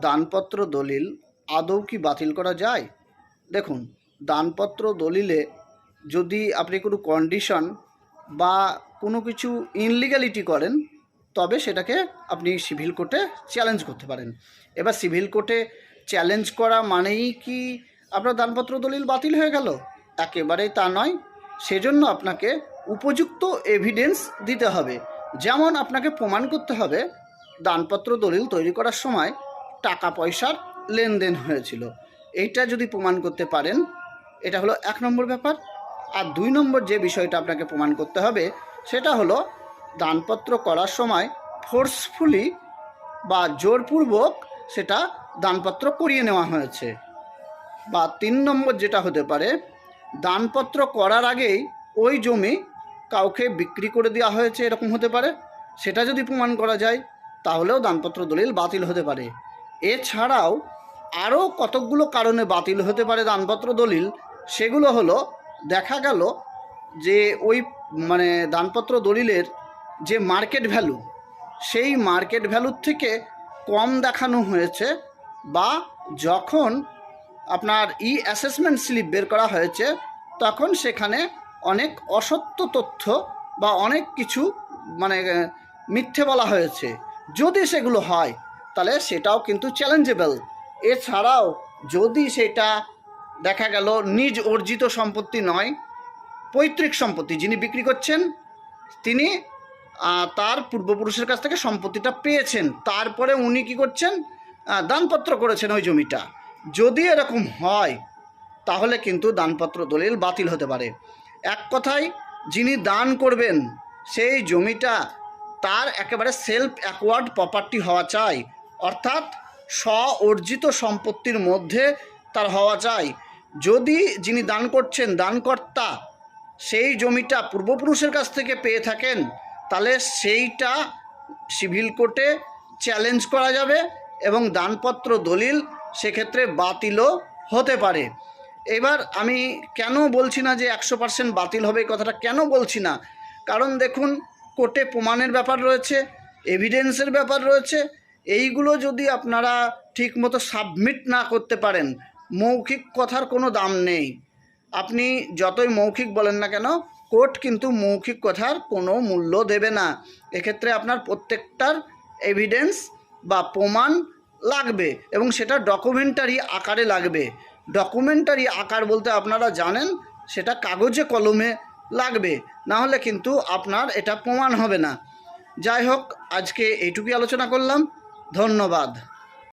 দানপত্র দলিল আদৌ কি বাতিল করা যায়? দেখুন, দানপত্র দলিলে যদি আপনি কোনো কন্ডিশন বা কোনো কিছু ইনলিগ্যালিটি করেন, তবে সেটাকে আপনি সিভিল কোর্টে চ্যালেঞ্জ করতে পারেন। এবার সিভিল কোর্টে চ্যালেঞ্জ করা মানেই কি আপনার দানপত্র দলিল বাতিল হয়ে গেল? একেবারেই তা নয়। সেজন্য আপনাকে উপযুক্ত এভিডেন্স দিতে হবে। যেমন আপনাকে প্রমাণ করতে হবে, দানপত্র দলিল তৈরি করার সময় টাকা পয়সার লেনদেন হয়েছিল। এইটা যদি প্রমাণ করতে পারেন, এটা হলো এক নম্বর ব্যাপার। আর দুই নম্বর যে বিষয়টা আপনাকে প্রমাণ করতে হবে, সেটা হলো দানপত্র করার সময় ফোর্সফুলি বা জোরপূর্বক সেটা দানপত্র করিয়ে নেওয়া হয়েছে। বা তিন নম্বর যেটা হতে পারে, দানপত্র করার আগেই ওই জমি কাউকে বিক্রি করে দেওয়া হয়েছে, এরকম হতে পারে। সেটা যদি প্রমাণ করা যায়, তাহলেও দানপত্র দলিল বাতিল হতে পারে। এছাড়াও আরও কতকগুলো কারণে বাতিল হতে পারে দানপত্র দলিল, সেগুলো হলো, দেখা গেল যে ওই মানে দানপত্র দলিলের যে মার্কেট ভ্যালু, সেই মার্কেট ভ্যালুর থেকে কম দেখানো হয়েছে বা যখন আপনার ই অ্যাসেসমেন্ট স্লিপ বের করা হয়েছে, তখন সেখানে অনেক অসত্য তথ্য বা অনেক কিছু মানে মিথ্যে বলা হয়েছে। যদি সেগুলো হয় তাহলে সেটাও কিন্তু চ্যালেঞ্জেবল এছাড়াও যদি সেটা দেখা গেল নিজ অর্জিত সম্পত্তি নয়, পৈতৃক সম্পত্তি যিনি বিক্রি করছেন, তিনি তার পূর্বপুরুষের কাছ থেকে সম্পত্তিটা পেয়েছেন। তারপরে উনি কি করছেন? দানপত্র করেছেন ওই জমিটা। যদি এরকম হয়, তাহলে কিন্তু দানপত্র দলিল বাতিল হতে পারে। এক কথায়, যিনি দান করবেন, সেই জমিটা তার একেবারে সেলফ অ্যাকওয়ার্ড প্রপার্টি হওয়া চাই। অর্থাৎ স্ব অর্জিত সম্পত্তির মধ্যে তার হওয়া চাই যদি যিনি দান করছেন, দানকর্তা, সেই জমিটা পূর্বপুরুষের কাছ থেকে পেয়ে থাকেন, তাহলে সেইটা সিভিল কোর্টে চ্যালেঞ্জ করা যাবে এবং দানপত্র দলিল সেক্ষেত্রে বাতিলও হতে পারে। এবার আমি কেন বলছি না যে একশো পার্সেন্ট বাতিল হবে এই কথাটা কেন বলছি না? কারণ দেখুন, কোর্টে প্রমাণের ব্যাপার রয়েছে এভিডেন্সের ব্যাপার রয়েছে এইগুলো যদি আপনারা ঠিকমতো সাবমিট না করতে পারেন, মৌখিক কথার কোনো দাম নেই। আপনি যতই মৌখিক বলেন না কেন, কোর্ট কিন্তু মৌখিক কথার কোনো মূল্য দেবে না। এক্ষেত্রে আপনার প্রত্যেকটার এভিডেন্স বা প্রমাণ লাগবে এবং সেটা ডকুমেন্টারি আকারে লাগবে। ডকুমেন্টারি আকার বলতে আপনারা জানেন, সেটা কাগজে কলমে লাগবে। না হলে কিন্তু আপনার এটা প্রমাণ হবে না। যাই হোক, আজকে এইটুকুই আলোচনা করলাম। ধন্যবাদ।